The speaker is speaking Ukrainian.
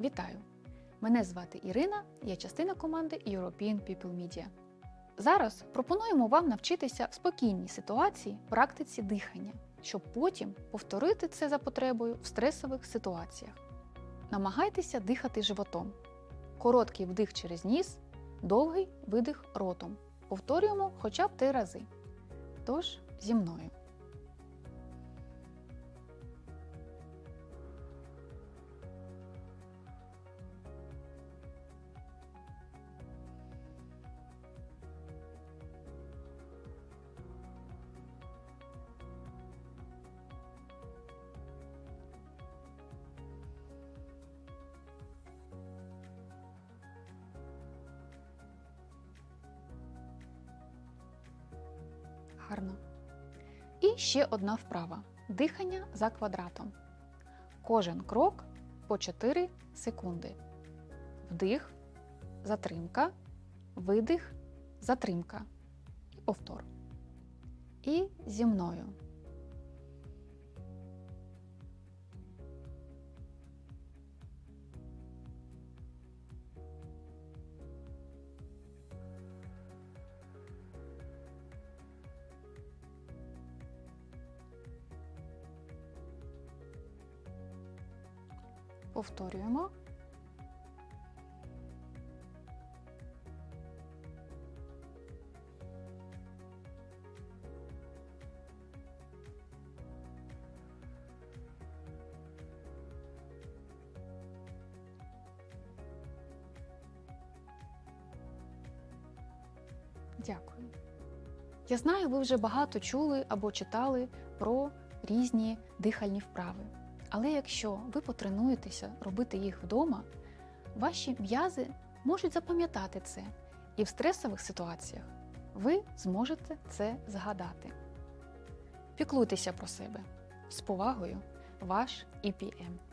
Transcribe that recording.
Вітаю! Мене звати Ірина, я частина команди European People Media. Зараз пропонуємо вам навчитися в спокійній ситуації практиці дихання, щоб потім повторити це за потребою в стресових ситуаціях. Намагайтеся дихати животом. Короткий вдих через ніс, довгий видих ротом. Повторюємо хоча б три рази. Тож зі мною. Гарно. І ще одна вправа дихання за квадратом. Кожен крок по 4 секунди. Вдих, затримка, видих, затримка. І повтор. І зі мною. Повторюємо. Дякую. Я знаю, ви вже багато чули або читали про різні дихальні вправи. Але якщо ви потренуєтеся робити їх вдома, ваші м'язи можуть запам'ятати це, і в стресових ситуаціях ви зможете це згадати. Піклуйтеся про себе з повагою, ваш EPM.